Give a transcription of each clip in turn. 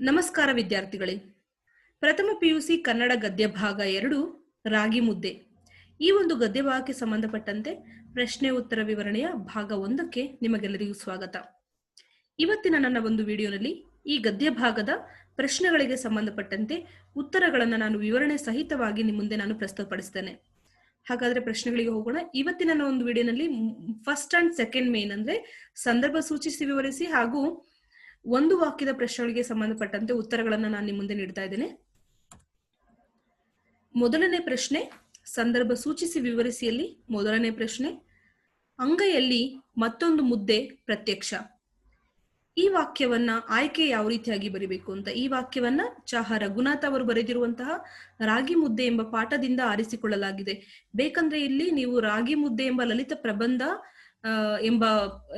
ನಮಸ್ಕಾರ ವಿದ್ಯಾರ್ಥಿಗಳೇ. ಪ್ರಥಮ ಪಿಯುಸಿ ಕನ್ನಡ ಗದ್ಯ ಭಾಗ ಎರಡು, ರಾಗಿ ಮುದ್ದೆ. ಈ ಒಂದು ಗದ್ಯ ಭಾಗಕ್ಕೆ ಸಂಬಂಧಪಟ್ಟಂತೆ ಪ್ರಶ್ನೆ ಉತ್ತರ ವಿವರಣೆಯ ಭಾಗ ಒಂದಕ್ಕೆ ನಿಮಗೆಲ್ಲರಿಗೂ ಸ್ವಾಗತ. ಇವತ್ತಿನ ನನ್ನ ಒಂದು ವಿಡಿಯೋನಲ್ಲಿ ಈ ಗದ್ಯ ಭಾಗದ ಪ್ರಶ್ನೆಗಳಿಗೆ ಸಂಬಂಧಪಟ್ಟಂತೆ ಉತ್ತರಗಳನ್ನು ನಾನು ವಿವರಣೆ ಸಹಿತವಾಗಿ ನಿಮ್ಮ ಮುಂದೆ ನಾನು ಪ್ರಸ್ತುತಪಡಿಸ್ತೇನೆ. ಹಾಗಾದ್ರೆ ಪ್ರಶ್ನೆಗಳಿಗೆ ಹೋಗೋಣ. ಇವತ್ತಿನ ಒಂದು ವಿಡಿಯೋನಲ್ಲಿ ಫಸ್ಟ್ ಅಂಡ್ ಸೆಕೆಂಡ್ ಮೇನ್ ಅಂದ್ರೆ ಸಂದರ್ಭ ಸೂಚಿಸಿ ವಿವರಿಸಿ ಹಾಗೂ ಒಂದು ವಾಕ್ಯದ ಪ್ರಶ್ನೆಗಳಿಗೆ ಸಂಬಂಧಪಟ್ಟಂತೆ ಉತ್ತರಗಳನ್ನು ನಾನು ನಿಮ್ಮ ಮುಂದೆ ನೀಡ್ತಾ ಇದ್ದೇನೆ. ಮೊದಲನೇ ಪ್ರಶ್ನೆ, ಸಂದರ್ಭ ಸೂಚಿಸಿ ವಿವರಿಸಿಯಲ್ಲಿ ಮೊದಲನೇ ಪ್ರಶ್ನೆ, ಅಂಗೈಯಲ್ಲಿ ಮತ್ತೊಂದು ಮುದ್ದೆ ಪ್ರತ್ಯಕ್ಷ. ಈ ವಾಕ್ಯವನ್ನ ಆಯ್ಕೆ ಯಾವ ರೀತಿಯಾಗಿ ಬರಿಬೇಕು ಅಂತ? ಈ ವಾಕ್ಯವನ್ನ ಚಾಹ ರಘುನಾಥ್ ಅವರು ಬರೆದಿರುವಂತಹ ರಾಗಿ ಮುದ್ದೆ ಎಂಬ ಪಾಠದಿಂದ ಆರಿಸಿಕೊಳ್ಳಲಾಗಿದೆ. ಬೇಕಂದ್ರೆ ಇಲ್ಲಿ ನೀವು ರಾಗಿ ಮುದ್ದೆ ಎಂಬ ಲಲಿತ ಪ್ರಬಂಧ ಎಂಬ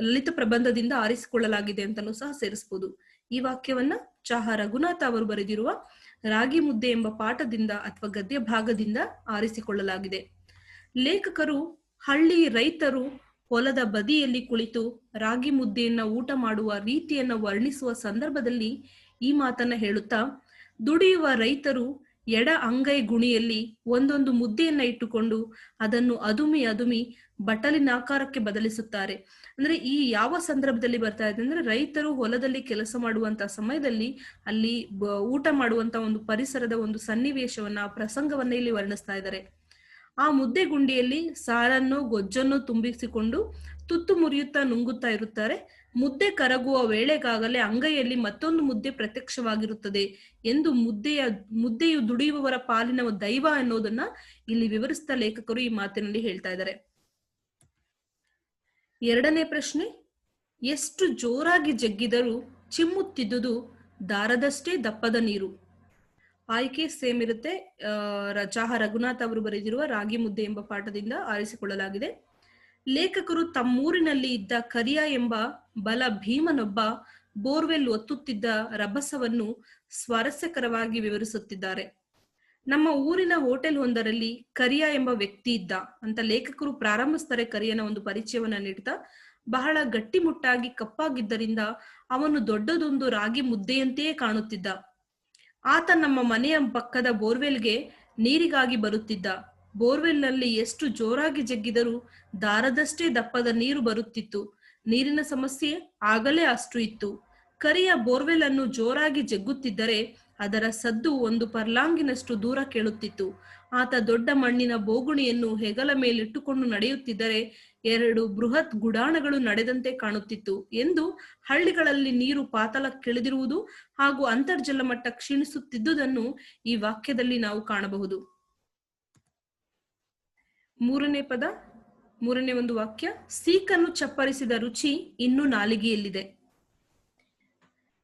ಲಲಿತ ಪ್ರಬಂಧದಿಂದ ಆರಿಸಿಕೊಳ್ಳಲಾಗಿದೆ ಅಂತಲೂ ಸಹ ಸೇರಿಸಬಹುದು ಈ ವಾಕ್ಯವನ್ನ ಚಾಹ ರಘುನಾಥ್ ಅವರು ಬರೆದಿರುವ ರಾಗಿ ಮುದ್ದೆ ಎಂಬ ಪಾಠದಿಂದ ಅಥವಾ ಗದ್ಯ ಭಾಗದಿಂದ ಆರಿಸಿಕೊಳ್ಳಲಾಗಿದೆ. ಲೇಖಕರು ಹಳ್ಳಿ ರೈತರು ಹೊಲದ ಬದಿಯಲ್ಲಿ ಕುಳಿತು ರಾಗಿ ಮುದ್ದೆಯನ್ನ ಊಟ ಮಾಡುವ ರೀತಿಯನ್ನ ವರ್ಣಿಸುವ ಸಂದರ್ಭದಲ್ಲಿ ಈ ಮಾತನ್ನ ಹೇಳುತ್ತಾ, ದುಡಿಯುವ ರೈತರು ಎಡ ಅಂಗೈ ಗುಣಿಯಲ್ಲಿ ಒಂದೊಂದು ಮುದ್ದೆಯನ್ನ ಇಟ್ಟುಕೊಂಡು ಅದನ್ನು ಅದುಮಿ ಅದುಮಿ ಬಟಲಿನಾಕಾರಕ್ಕೆ ಬದಲಿಸುತ್ತಾರೆ. ಅಂದ್ರೆ ಈ ಯಾವ ಸಂದರ್ಭದಲ್ಲಿ ಬರ್ತಾ ಇದೆ ಅಂದ್ರೆ ರೈತರು ಹೊಲದಲ್ಲಿ ಕೆಲಸ ಮಾಡುವಂತ ಸಮಯದಲ್ಲಿ ಅಲ್ಲಿ ಊಟ ಮಾಡುವಂತ ಒಂದು ಪರಿಸರದ ಒಂದು ಸನ್ನಿವೇಶವನ್ನ, ಪ್ರಸಂಗವನ್ನ ಇಲ್ಲಿ ವರ್ಣಿಸ್ತಾ ಇದ್ದಾರೆ. ಆ ಮುದ್ದೆ ಗುಂಡಿಯಲ್ಲಿ ಸಾರನ್ನು ಗೊಜ್ಜನ್ನು ತುಂಬಿಸಿಕೊಂಡು ತುತ್ತು ಮುರಿಯುತ್ತಾ ನುಂಗುತ್ತಾ ಇರುತ್ತಾರೆ. ಮುದ್ದೆ ಕರಗುವ ವೇಳೆಗಾಗಲೇ ಅಂಗೈಯಲ್ಲಿ ಮತ್ತೊಂದು ಮುದ್ದೆ ಪ್ರತ್ಯಕ್ಷವಾಗಿರುತ್ತದೆ ಎಂದು ಮುದ್ದೆಯ, ಮುದ್ದೆಯು ದುಡಿಯುವವರ ಪಾಲಿನ ದೈವ ಅನ್ನೋದನ್ನ ಇಲ್ಲಿ ವಿವರಿಸಿದ ಲೇಖಕರು ಈ ಮಾತಿನಲ್ಲಿ ಹೇಳ್ತಾ ಇದ್ದಾರೆ. ಎರಡನೇ ಪ್ರಶ್ನೆ, ಎಷ್ಟು ಜೋರಾಗಿ ಜಗ್ಗಿದರೂ ಚಿಮ್ಮುತ್ತಿದ್ದುದು ದಾರದಷ್ಟೇ ದಪ್ಪದ ನೀರು. ಆಯ್ಕೆ ಸೇಮ್ ಇರುತ್ತೆ. ಚಾಹ ರಘುನಾಥ್ ಅವರು ಬರೆದಿರುವ ರಾಗಿ ಮುದ್ದೆ ಎಂಬ ಪಾಠದಿಂದ ಆರಿಸಿಕೊಳ್ಳಲಾಗಿದೆ. ಲೇಖಕರು ತಮ್ಮೂರಿನಲ್ಲಿ ಇದ್ದ ಕರಿಯ ಎಂಬ ಬಲ ಭೀಮನೊಬ್ಬ ಬೋರ್ವೆಲ್ ಒತ್ತುತ್ತಿದ್ದ ರಭಸವನ್ನು ಸ್ವಾರಸ್ಯಕರವಾಗಿ ವಿವರಿಸುತ್ತಿದ್ದಾರೆ. ನಮ್ಮ ಊರಿನ ಹೋಟೆಲ್ ಒಂದರಲ್ಲಿ ಕರಿಯ ಎಂಬ ವ್ಯಕ್ತಿ ಇದ್ದ. ಅಂತ ಲೇಖಕರು ಪ್ರಾರಂಭಿಸ್ತಾರೆ ಕರಿಯನ ಒಂದು ಪರಿಚಯವನ್ನ ನೀಡ್ತಾ, ಬಹಳ ಗಟ್ಟಿಮುಟ್ಟಾಗಿ ಕಪ್ಪಾಗಿದ್ದರಿಂದ ಅವನು ದೊಡ್ಡದೊಂದು ರಾಗಿ ಮುದ್ದೆಯಂತೆಯೇ ಕಾಣುತ್ತಿದ್ದ. ಆತ ನಮ್ಮ ಮನೆಯ ಪಕ್ಕದ ಬೋರ್ವೆಲ್ಗೆ ನೀರಿಗಾಗಿ ಬರುತ್ತಿದ್ದ. ಬೋರ್ವೆಲ್ನಲ್ಲಿ ಎಷ್ಟು ಜೋರಾಗಿ ಜಗ್ಗಿದರೂ ದಾರದಷ್ಟೇ ದಪ್ಪದ ನೀರು ಬರುತ್ತಿತ್ತು. ನೀರಿನ ಸಮಸ್ಯೆ ಆಗಲೇ ಅಷ್ಟು ಇತ್ತು. ಕರಿಯ ಬೋರ್ವೆಲ್ ಅನ್ನು ಜೋರಾಗಿ ಜಗ್ಗುತ್ತಿದ್ದರೆ ಅದರ ಸದ್ದು ಒಂದು ಪರ್ಲಾಂಗಿನಷ್ಟು ದೂರ ಕೇಳುತ್ತಿತ್ತು. ಆತ ದೊಡ್ಡ ಮಣ್ಣಿನ ಬೋಗುಣಿಯನ್ನು ಹೆಗಲ ಮೇಲಿಟ್ಟುಕೊಂಡು ನಡೆಯುತ್ತಿದ್ದರೆ ಎರಡು ಬೃಹತ್ ಗುಡಾಣಗಳು ನಡೆದಂತೆ ಕಾಣುತ್ತಿತ್ತು ಎಂದು ಹಳ್ಳಿಗಳಲ್ಲಿ ನೀರು ಪಾತಾಳಕ್ಕಿಳಿದಿರುವುದು ಹಾಗೂ ಅಂತರ್ಜಲ ಮಟ್ಟ ಕ್ಷೀಣಿಸುತ್ತಿದ್ದುದನ್ನು ಈ ವಾಕ್ಯದಲ್ಲಿ ನಾವು ಕಾಣಬಹುದು. ಮೂರನೇ ಪದ, ಮೂರನೇ ಒಂದು ವಾಕ್ಯ, ಸೀಕನ್ನು ಚಪ್ಪರಿಸಿದ ರುಚಿ ಇನ್ನೂ ನಾಲಿಗೆಯಲ್ಲಿದೆ.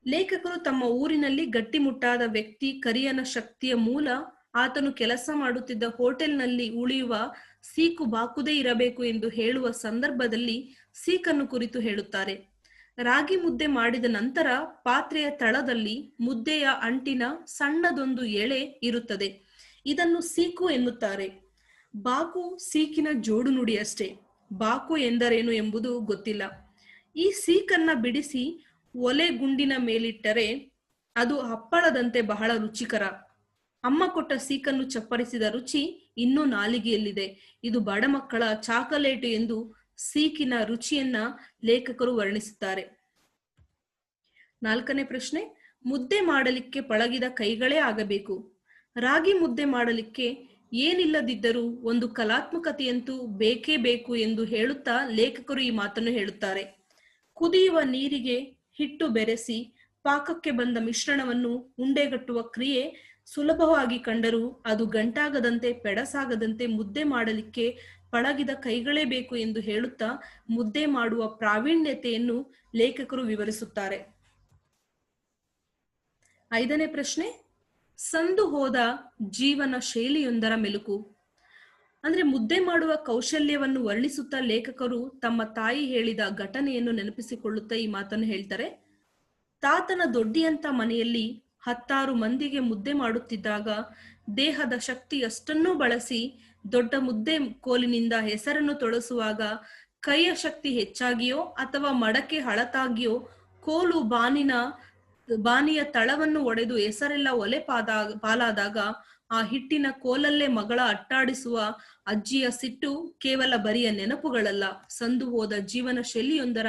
ಲೇಖಕರು ತಮ್ಮ ಊರಿನಲ್ಲಿ ಗಟ್ಟಿಮುಟ್ಟಾದ ವ್ಯಕ್ತಿ ಕರಿಯನ ಶಕ್ತಿಯ ಮೂಲ ಆತನು ಕೆಲಸ ಮಾಡುತ್ತಿದ್ದ ಹೋಟೆಲ್ನಲ್ಲಿ ಉಳಿಯುವ ಸೀಕು ಬಾಕುದೇ ಇರಬೇಕು ಎಂದು ಹೇಳುವ ಸಂದರ್ಭದಲ್ಲಿ ಸೀಕನ್ನು ಕುರಿತು ಹೇಳುತ್ತಾರೆ. ರಾಗಿ ಮುದ್ದೆ ಮಾಡಿದ ನಂತರ ಪಾತ್ರೆಯ ತಳದಲ್ಲಿ ಮುದ್ದೆಯ ಅಂಟಿನ ಸಣ್ಣದೊಂದು ಎಳೆ ಇರುತ್ತದೆ. ಇದನ್ನು ಸೀಕು ಎನ್ನುತ್ತಾರೆ. ಬಾಕು ಸೀಕಿನ ಜೋಡು ನುಡಿಯಷ್ಟೇ. ಬಾಕು ಎಂದರೇನು ಎಂಬುದು ಗೊತ್ತಿಲ್ಲ. ಈ ಸೀಕನ್ನ ಬಿಡಿಸಿ ಒಲೆ ಗುಂಡಿನ ಮೇಲಿಟ್ಟರೆ ಅದು ಹಪ್ಪಳದಂತೆ ಬಹಳ ರುಚಿಕರ. ಅಮ್ಮ ಕೊಟ್ಟ ಸೀಕನ್ನು ಚಪ್ಪರಿಸಿದ ರುಚಿ ಇನ್ನೂ ನಾಲಿಗೆಯಲ್ಲಿದೆ. ಇದು ಬಡ ಮಕ್ಕಳ ಚಾಕಲೇಟು ಎಂದು ಸೀಕಿನ ರುಚಿಯನ್ನ ಲೇಖಕರು ವರ್ಣಿಸುತ್ತಾರೆ. ನಾಲ್ಕನೇ ಪ್ರಶ್ನೆ, ಮುದ್ದೆ ಮಾಡಲಿಕ್ಕೆ ಪಳಗಿದ ಕೈಗಳೇ ಆಗಬೇಕು. ರಾಗಿ ಮುದ್ದೆ ಮಾಡಲಿಕ್ಕೆ ಏನಿಲ್ಲದಿದ್ದರೂ ಒಂದು ಕಲಾತ್ಮಕತೆಯಂತೂ ಬೇಕೇ ಬೇಕು ಎಂದು ಹೇಳುತ್ತಾ ಲೇಖಕರು ಈ ಮಾತನ್ನು ಹೇಳುತ್ತಾರೆ. ಕುದಿಯುವ ನೀರಿಗೆ ಹಿಟ್ಟು ಬೆರೆಸಿ ಪಾಕಕ್ಕೆ ಬಂದ ಮಿಶ್ರಣವನ್ನು ಉಂಡೆಗಟ್ಟುವ ಕ್ರಿಯೆ ಸುಲಭವಾಗಿ ಕಂಡರೂ ಅದು ಗಂಟಾಗದಂತೆ, ಪೆಡಸಾಗದಂತೆ ಮುದ್ದೆ ಮಾಡಲಿಕ್ಕೆ ಪಳಗಿದ ಕೈಗಳೇ ಬೇಕು ಎಂದು ಹೇಳುತ್ತಾ ಮುದ್ದೆ ಮಾಡುವ ಪ್ರಾವೀಣ್ಯತೆಯನ್ನು ಲೇಖಕರು ವಿವರಿಸುತ್ತಾರೆ. ಐದನೇ ಪ್ರಶ್ನೆ, ಸಂದು ಹೋದ ಜೀವನ ಶೈಲಿಯೊಂದರ ಮೆಲುಕು. ಅಂದ್ರೆ ಮುದ್ದೆ ಮಾಡುವ ಕೌಶಲ್ಯವನ್ನು ವರ್ಣಿಸುತ್ತಾ ಲೇಖಕರು ತಮ್ಮ ತಾಯಿ ಹೇಳಿದ ಘಟನೆಯನ್ನು ನೆನಪಿಸಿಕೊಳ್ಳುತ್ತಾ ಈ ಮಾತನ್ನು ಹೇಳ್ತಾರೆ. ತಾತನ ದೊಡ್ಡಿಯಂತ ಮನೆಯಲ್ಲಿ ಹತ್ತಾರು ಮಂದಿಗೆ ಮುದ್ದೆ ಮಾಡುತ್ತಿದ್ದಾಗ ದೇಹದ ಶಕ್ತಿ ಅಷ್ಟನ್ನೂ ಬಳಸಿ ದೊಡ್ಡ ಮುದ್ದೆ ಕೋಲಿನಿಂದ ಹೆಸರನ್ನು ತೊಳಸುವಾಗ ಕೈಯ ಶಕ್ತಿ ಹೆಚ್ಚಾಗಿಯೋ ಅಥವಾ ಮಡಕೆ ಹಳತಾಗಿಯೋ ಕೋಲು ಬಾನಿನ ಬಾನಿಯ ತಳವನ್ನು ಒಡೆದು ಹೆಸರೆಲ್ಲ ಒಲೆ ಪಾದಾಗ, ಪಾಲಾದಾಗ ಆ ಹಿಟ್ಟಿನ ಕೋಲಲ್ಲೇ ಮಗಳ ಅಟ್ಟಾಡಿಸುವ ಅಜ್ಜಿಯ ಸಿಟ್ಟು ಕೇವಲ ಬರಿಯ ನೆನಪುಗಳಲ್ಲ. ಸಂದು ಹೋದ ಜೀವನ ಶೈಲಿಯೊಂದರ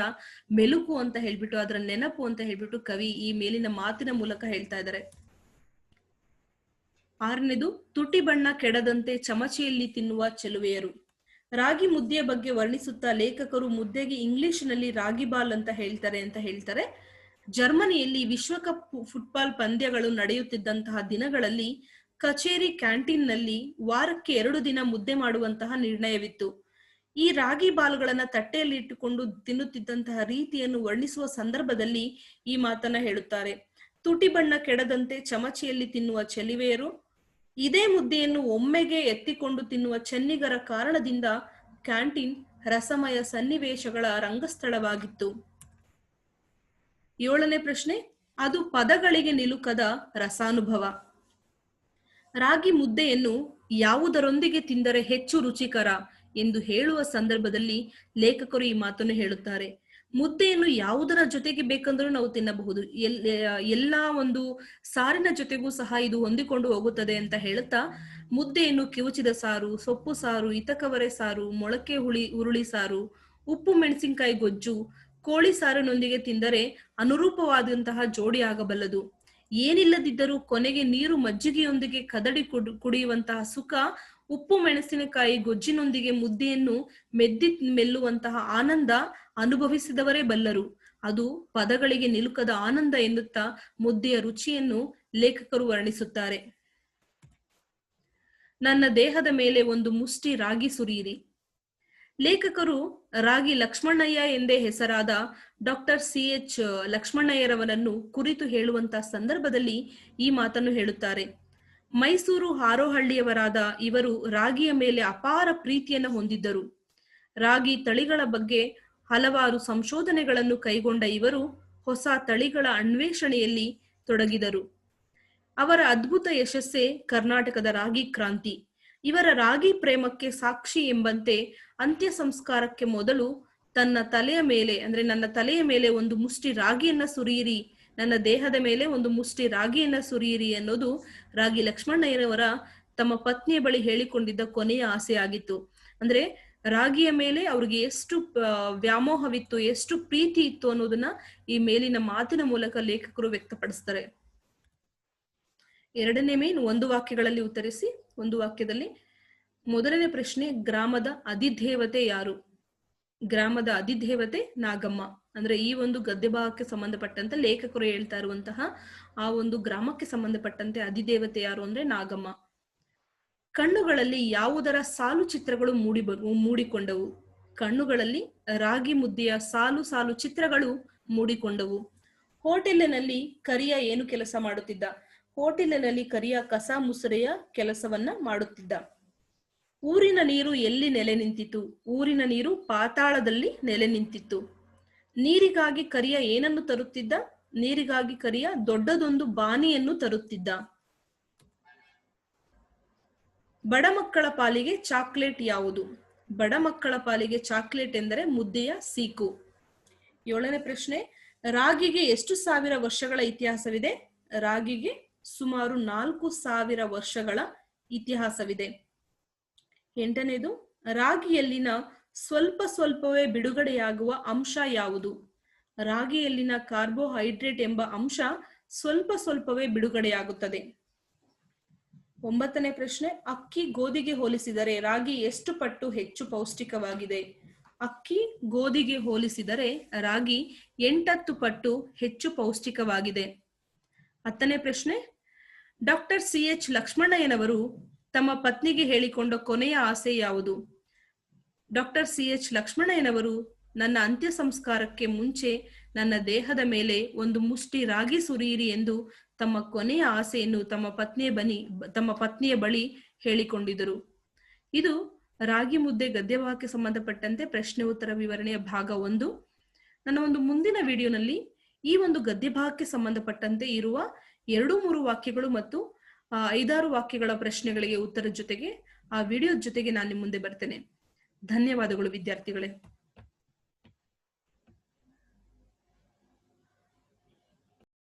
ಮೆಲುಕು ಅಂತ ಹೇಳ್ಬಿಟ್ಟು ಅದರ ನೆನಪು ಅಂತ ಹೇಳ್ಬಿಟ್ಟು ಕವಿ ಈ ಮೇಲಿನ ಮಾತಿನ ಮೂಲಕ ಹೇಳ್ತಾ ಇದ್ದಾರೆ. ಆರನೇದು, ತುಟಿ ಬಣ್ಣ ಕೆಡದಂತೆ ಚಮಚೆಯಲ್ಲಿ ತಿನ್ನುವ ಚೆಲುವೆಯರು. ರಾಗಿ ಮುದ್ದೆಯ ಬಗ್ಗೆ ವರ್ಣಿಸುತ್ತಾ ಲೇಖಕರು ಮುದ್ದೆಗೆ ಇಂಗ್ಲಿಷ್ನಲ್ಲಿ ರಾಗಿ ಬಾಲ್ ಅಂತ ಹೇಳ್ತಾರೆ ಅಂತ ಹೇಳ್ತಾರೆ. ಜರ್ಮನಿಯಲ್ಲಿ ವಿಶ್ವಕಪ್ ಫುಟ್ಬಾಲ್ ಪಂದ್ಯಗಳು ನಡೆಯುತ್ತಿದ್ದಂತಹ ದಿನಗಳಲ್ಲಿ ಕಚೇರಿ ಕ್ಯಾಂಟೀನ್ನಲ್ಲಿ ವಾರಕ್ಕೆ ಎರಡು ದಿನ ಮುದ್ದೆ ಮಾಡುವಂತಹ ನಿರ್ಣಯವಿತ್ತು. ಈ ರಾಗಿ ಬಾಲ್ಗಳನ್ನ ತಟ್ಟೆಯಲ್ಲಿ ಇಟ್ಟುಕೊಂಡು ತಿನ್ನುತ್ತಿದ್ದಂತಹ ರೀತಿಯನ್ನು ವರ್ಣಿಸುವ ಸಂದರ್ಭದಲ್ಲಿ ಈ ಮಾತನ್ನ ಹೇಳುತ್ತಾರೆ. ತುಟಿ ಬಣ್ಣ ಕೆಡದಂತೆ ಚಮಚೆಯಲ್ಲಿ ತಿನ್ನುವ ಚೆಲಿವೆಯರು ಇದೇ ಮುದ್ದೆಯನ್ನು ಒಮ್ಮೆಗೆ ಎತ್ತಿಕೊಂಡು ತಿನ್ನುವ ಚೆನ್ನಿಗರ ಕಾರಣದಿಂದ ಕ್ಯಾಂಟೀನ್ ರಸಮಯ ಸನ್ನಿವೇಶಗಳ ರಂಗಸ್ಥಳವಾಗಿತ್ತು. ಏಳನೇ ಪ್ರಶ್ನೆ, ಅದು ಪದಗಳಿಗೆ ನಿಲುಕದ ರಸಾನುಭವ. ರಾಗಿ ಮುದ್ದೆಯನ್ನು ಯಾವುದರೊಂದಿಗೆ ತಿಂದರೆ ಹೆಚ್ಚು ರುಚಿಕರ ಎಂದು ಹೇಳುವ ಸಂದರ್ಭದಲ್ಲಿ ಲೇಖಕರು ಈ ಮಾತನ್ನು ಹೇಳುತ್ತಾರೆ. ಮುದ್ದೆಯನ್ನು ಯಾವುದರ ಜೊತೆಗೆ ಬೇಕಂದ್ರೂ ನಾವು ತಿನ್ನಬಹುದು. ಎಲ್ಲ ಒಂದು ಸಾರಿನ ಜೊತೆಗೂ ಸಹ ಇದು ಹೊಂದಿಕೊಂಡು ಹೋಗುತ್ತದೆ ಅಂತ ಹೇಳುತ್ತಾ, ಮುದ್ದೆಯನ್ನು ಕಿವುಚಿದ ಸಾರು, ಸೊಪ್ಪು ಸಾರು, ಇತಕವರೆ ಸಾರು, ಮೊಳಕೆ ಹುಳಿ, ಉರುಳಿ ಸಾರು, ಉಪ್ಪು ಮೆಣಸಿನಕಾಯಿ ಗೊಜ್ಜು ಕೋಳಿ ಸಾರಿನೊಂದಿಗೆ ತಿಂದರೆ ಅನುರೂಪವಾದಂತಹ ಜೋಡಿ ಆಗಬಲ್ಲದು. ಏನಿಲ್ಲದಿದ್ದರೂ ಕೊನೆಗೆ ನೀರು ಮಜ್ಜಿಗೆಯೊಂದಿಗೆ ಕದಡಿ ಕುಡ್, ಕುಡಿಯುವಂತಹ ಸುಖ, ಉಪ್ಪು ಮೆಣಸಿನಕಾಯಿ ಗೊಜ್ಜಿನೊಂದಿಗೆ ಮುದ್ದೆಯನ್ನು ಮೆದ್ದಿ ಮೆಲ್ಲುವಂತಹ ಆನಂದ ಅನುಭವಿಸಿದವರೇ ಬಲ್ಲರು. ಅದು ಪದಗಳಿಗೆ ನಿಲುಕದ ಆನಂದ ಎನ್ನುತ್ತಾ ಮುದ್ದೆಯ ರುಚಿಯನ್ನು ಲೇಖಕರು ವರ್ಣಿಸುತ್ತಾರೆ. ನನ್ನ ದೇಹದ ಮೇಲೆ ಒಂದು ಮುಷ್ಟಿ ರಾಗಿ ಸುರಿಯಿರಿ. ಲೇಖಕರು ರಾಗಿ ಲಕ್ಷ್ಮಣಯ್ಯ ಎಂದೇ ಹೆಸರಾದ ಡಾಕ್ಟರ್ ಸಿ ಎಚ್ ಲಕ್ಷ್ಮಣಯ್ಯರವರನ್ನು ಕುರಿತು ಹೇಳುವಂತ ಸಂದರ್ಭದಲ್ಲಿ ಈ ಮಾತನ್ನು ಹೇಳುತ್ತಾರೆ. ಮೈಸೂರು ಹಾರೋಹಳ್ಳಿಯವರಾದ ಇವರು ರಾಗಿಯ ಮೇಲೆ ಅಪಾರ ಪ್ರೀತಿಯನ್ನು ಹೊಂದಿದ್ದರು. ರಾಗಿ ತಳಿಗಳ ಬಗ್ಗೆ ಹಲವಾರು ಸಂಶೋಧನೆಗಳನ್ನು ಕೈಗೊಂಡ ಇವರು ಹೊಸ ತಳಿಗಳ ಅನ್ವೇಷಣೆಯಲ್ಲಿ ತೊಡಗಿದರು. ಅವರ ಅದ್ಭುತ ಯಶಸ್ಸೇ ಕರ್ನಾಟಕದ ರಾಗಿ ಕ್ರಾಂತಿ. ಇವರ ರಾಗಿ ಪ್ರೇಮಕ್ಕೆ ಸಾಕ್ಷಿ ಎಂಬಂತೆ ಅಂತ್ಯ ಸಂಸ್ಕಾರಕ್ಕೆ ಮೊದಲು ತನ್ನ ತಲೆಯ ಮೇಲೆ, ಅಂದ್ರೆ ನನ್ನ ತಲೆಯ ಮೇಲೆ ಒಂದು ಮುಷ್ಟಿ ರಾಗಿಯನ್ನ ಸುರಿಯಿರಿ, ನನ್ನ ದೇಹದ ಮೇಲೆ ಒಂದು ಮುಷ್ಟಿ ರಾಗಿಯನ್ನ ಸುರಿಯಿರಿ ಅನ್ನೋದು ರಾಗಿ ಲಕ್ಷ್ಮಣ್ಣಯ್ಯನವರ ತಮ್ಮ ಪತ್ನಿಯ ಬಳಿ ಹೇಳಿಕೊಂಡಿದ್ದ ಕೊನೆಯ ಆಸೆ ಆಗಿತ್ತು. ಅಂದ್ರೆ ರಾಗಿಯ ಮೇಲೆ ಅವ್ರಿಗೆ ಎಷ್ಟು ವ್ಯಾಮೋಹವಿತ್ತು, ಎಷ್ಟು ಪ್ರೀತಿ ಇತ್ತು ಅನ್ನೋದನ್ನ ಈ ಮೇಲಿನ ಮಾತಿನ ಮೂಲಕ ಲೇಖಕರು ವ್ಯಕ್ತಪಡಿಸ್ತಾರೆ. ಎರಡನೇ ಮೇನ್ ಒಂದು ವಾಕ್ಯಗಳಲ್ಲಿ ಉತ್ತರಿಸಿ, ಒಂದು ವಾಕ್ಯದಲ್ಲಿ ಮೊದಲನೇ ಪ್ರಶ್ನೆ, ಗ್ರಾಮದ ಅಧಿದೇವತೆ ಯಾರು? ಗ್ರಾಮದ ಅಧಿದೇವತೆ ನಾಗಮ್ಮ. ಅಂದ್ರೆ ಈ ಒಂದು ಗದ್ಯ ಭಾಗಕ್ಕೆ ಸಂಬಂಧಪಟ್ಟಂತೆ ಲೇಖಕರು ಹೇಳ್ತಾ ಇರುವಂತಹ ಆ ಒಂದು ಗ್ರಾಮಕ್ಕೆ ಸಂಬಂಧಪಟ್ಟಂತೆ ಅಧಿದೇವತೆ ಯಾರು ಅಂದ್ರೆ ನಾಗಮ್ಮ. ಕಣ್ಣುಗಳಲ್ಲಿ ಯಾವುದರ ಸಾಲು ಚಿತ್ರಗಳು ಮೂಡಿ ಮೂಡಿಕೊಂಡವು? ಕಣ್ಣುಗಳಲ್ಲಿ ರಾಗಿ ಮುದ್ದೆಯ ಸಾಲು ಸಾಲು ಚಿತ್ರಗಳು ಮೂಡಿಕೊಂಡವು. ಹೋಟೆಲಿನಲ್ಲಿ ಕರಿಯ ಏನು ಕೆಲಸ ಮಾಡುತ್ತಿದ್ದ? ಹೋಟೆಲಿನಲ್ಲಿ ಕರಿಯ ಕಸ ಮುಸುರೆಯ ಕೆಲಸವನ್ನ ಮಾಡುತ್ತಿದ್ದ. ಊರಿನ ನೀರು ಎಲ್ಲಿ ನೆಲೆ ನಿಂತಿತು ಊರಿನ ನೀರು ಪಾತಾಳದಲ್ಲಿ ನೆಲೆ ನಿಂತಿತ್ತು. ನೀರಿಗಾಗಿ ಕರಿಯ ಏನನ್ನು ತರುತ್ತಿದ್ದ? ನೀರಿಗಾಗಿ ಕರಿಯ ದೊಡ್ಡದೊಂದು ಬಾನಿಯನ್ನು ತರುತ್ತಿದ್ದ. ಬಡ ಮಕ್ಕಳ ಪಾಲಿಗೆ ಚಾಕ್ಲೇಟ್ ಯಾವುದು? ಬಡ ಮಕ್ಕಳ ಪಾಲಿಗೆ ಚಾಕ್ಲೇಟ್ ಎಂದರೆ ಮುದ್ದೆಯ ಸೀಕು. ಏಳನೇ ಪ್ರಶ್ನೆ, ರಾಗಿಗೆ ಎಷ್ಟು ಸಾವಿರ ವರ್ಷಗಳ ಇತಿಹಾಸವಿದೆ? ರಾಗಿಗೆ ಸುಮಾರು ನಾಲ್ಕು ಸಾವಿರ ವರ್ಷಗಳ ಇತಿಹಾಸವಿದೆ. ಎಂಟನೇದು, ರಾಗಿಯಲ್ಲಿನ ಸ್ವಲ್ಪ ಸ್ವಲ್ಪವೇ ಬಿಡುಗಡೆಯಾಗುವ ಅಂಶ ಯಾವುದು? ರಾಗಿಯಲ್ಲಿನ ಕಾರ್ಬೋಹೈಡ್ರೇಟ್ ಎಂಬ ಅಂಶ ಸ್ವಲ್ಪ ಸ್ವಲ್ಪವೇ ಬಿಡುಗಡೆಯಾಗುತ್ತದೆ. ಒಂಬತ್ತನೇ ಪ್ರಶ್ನೆ, ಅಕ್ಕಿ ಗೋಧಿಗೆ ಹೋಲಿಸಿದರೆ ರಾಗಿ ಎಷ್ಟು ಪಟ್ಟು ಹೆಚ್ಚು ಪೌಷ್ಟಿಕವಾಗಿದೆ? ಅಕ್ಕಿ ಗೋಧಿಗೆ ಹೋಲಿಸಿದರೆ ರಾಗಿ ಎಂಟತ್ತು ಪಟ್ಟು ಹೆಚ್ಚು ಪೌಷ್ಟಿಕವಾಗಿದೆ. ಹತ್ತನೇ ಪ್ರಶ್ನೆ, ಡಾಕ್ಟರ್ ಸಿ ಎಚ್ ಲಕ್ಷ್ಮಣ್ಣಯ್ಯನವರು ತಮ್ಮ ಪತ್ನಿಗೆ ಹೇಳಿಕೊಂಡ ಕೊನೆಯ ಆಸೆ ಯಾವುದು? ಡಾಕ್ಟರ್ ಸಿ ಎಚ್ ಲಕ್ಷ್ಮಣಯ್ಯನವರು ನನ್ನ ಅಂತ್ಯ ಸಂಸ್ಕಾರಕ್ಕೆ ಮುಂಚೆ ನನ್ನ ದೇಹದ ಮೇಲೆ ಒಂದು ಮುಷ್ಟಿ ರಾಗಿ ಸುರಿಯಿರಿ ಎಂದು ತಮ್ಮ ಕೊನೆಯ ಆಸೆಯನ್ನು ತಮ್ಮ ಪತ್ನಿಯ ಬನಿ, ತಮ್ಮ ಪತ್ನಿಯ ಬಳಿ ಹೇಳಿಕೊಂಡಿದ್ದರು. ಇದು ರಾಗಿ ಮುದ್ದೆ ಗದ್ಯಭಾಗಕ್ಕೆ ಸಂಬಂಧಪಟ್ಟಂತೆ ಪ್ರಶ್ನೆ ಉತ್ತರ ವಿವರಣೆಯ ಭಾಗ ಒಂದು. ನನ್ನ ಒಂದು ಮುಂದಿನ ವಿಡಿಯೋನಲ್ಲಿ ಈ ಒಂದು ಗದ್ಯಭಾಗಕ್ಕೆ ಸಂಬಂಧಪಟ್ಟಂತೆ ಇರುವ ಎರಡು ಮೂರು ವಾಕ್ಯಗಳು ಮತ್ತು ಐದಾರು ವಾಕ್ಯಗಳ ಪ್ರಶ್ನೆಗಳಿಗೆ ಉತ್ತರ ಜೊತೆಗೆ ಆ ವಿಡಿಯೋ ಜೊತೆಗೆ ನಾನು ನಿಮ್ಮ ಮುಂದೆ ಬರ್ತೇನೆ. ಧನ್ಯವಾದಗಳು ವಿದ್ಯಾರ್ಥಿಗಳೇ.